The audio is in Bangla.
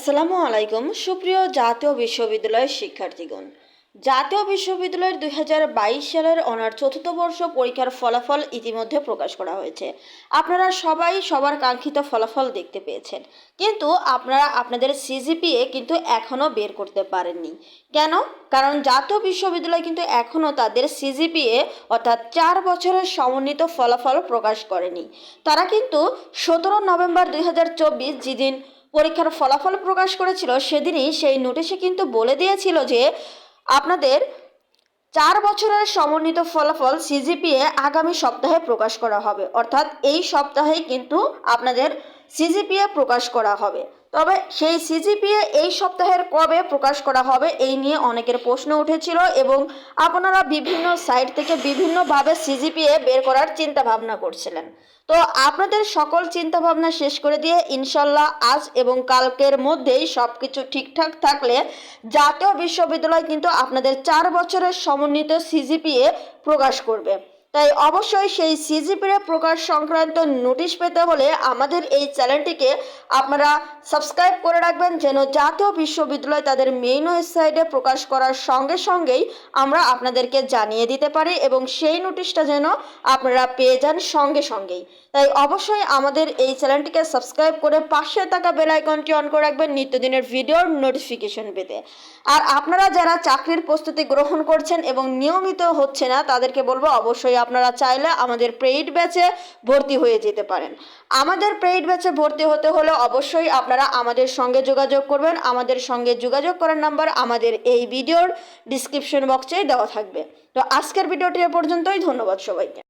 আসসালামু আলাইকুম। সুপ্রিয় জাতীয় বিশ্ববিদ্যালয়ের শিক্ষার্থীগণ, জাতীয় বিশ্ববিদ্যালয়ের দুই হাজার বাইশ সালের অনার চতুর্থ বর্ষ পরীক্ষার ফলাফল ইতিমধ্যে প্রকাশ করা হয়েছে। আপনারা সবাই সবার কাঙ্ক্ষিত ফলাফল দেখতে পেয়েছেন। কিন্তু আপনারা আপনাদের সিজিপিএ কিন্তু এখনও বের করতে পারেননি। কেন? কারণ জাতীয় বিশ্ববিদ্যালয় কিন্তু এখনও তাদের সিজিপিএ অর্থাৎ চার বছরের সমন্বিত ফলাফল প্রকাশ করেনি। তারা কিন্তু সতেরো নভেম্বর দুই হাজার চব্বিশ যেদিন পরীক্ষার ফলাফল প্রকাশ করেছিল, সেদিনই সেই নোটিশে কিন্তু বলে দিয়েছিল যে আপনাদের চার বছরের সমন্বিত ফলাফল সিজিপিএ আগামী সপ্তাহে প্রকাশ করা হবে। অর্থাৎ এই সপ্তাহে কিন্তু আপনাদের সিজিপিএ প্রকাশ করা হবে। তবে সেই সিজিপিএ এই সপ্তাহের কবে প্রকাশ করা হবে এই নিয়ে অনেকের প্রশ্ন উঠেছিল এবং আপনারা বিভিন্ন সাইট থেকে বিভিন্নভাবে সিজিপিএ বের করার চিন্তা ভাবনা করছিলেন। তো আপনাদের সকল চিন্তা ভাবনা শেষ করে দিয়ে ইনশাল্লাহ আজ এবং কালকের মধ্যেই সব কিছু ঠিকঠাক থাকলে জাতীয় বিশ্ববিদ্যালয় কিন্তু আপনাদের চার বছরের সমন্বিত সিজিপিএ প্রকাশ করবে। তাই অবশ্যই সেই সিজিপিএ প্রকাশ সংক্রান্ত নোটিশ পেতে হলে আমাদের এই চ্যানেলটিকে আপনারা সাবস্ক্রাইব করে রাখবেন, যেন জাতীয় বিশ্ববিদ্যালয় তাদের মেইন ওয়েবসাইটে প্রকাশ করার সঙ্গে সঙ্গেই আমরা আপনাদেরকে জানিয়ে দিতে পারি এবং সেই নোটিশটা যেন আপনারা পেয়ে যান সঙ্গে সঙ্গেই। তাই অবশ্যই আমাদের এই চ্যানেলটিকে সাবস্ক্রাইব করে পাশে থাকা বেল আইকনটি অন করে রাখবেন নিত্যদিনের ভিডিওর নোটিফিকেশন পেতে। আর আপনারা যারা চাকরির প্রস্তুতি গ্রহণ করছেন এবং নিয়মিত হচ্ছে না, তাদেরকে বলব অবশ্যই আপনারা চাইলে আমাদের পেইড ব্যাচে ভর্তি হয়ে যেতে পারেন। আমাদের পেইড ব্যাচে ভর্তি হতে হলে অবশ্যই আপনারা আমাদের সঙ্গে যোগাযোগ করবেন। আমাদের সঙ্গে যোগাযোগ করার নাম্বার আমাদের এই ভিডিওর ডিসক্রিপশন বক্সেই দেওয়া থাকবে। তো আজকের ভিডিওটি এ পর্যন্তই। ধন্যবাদ সবাইকে।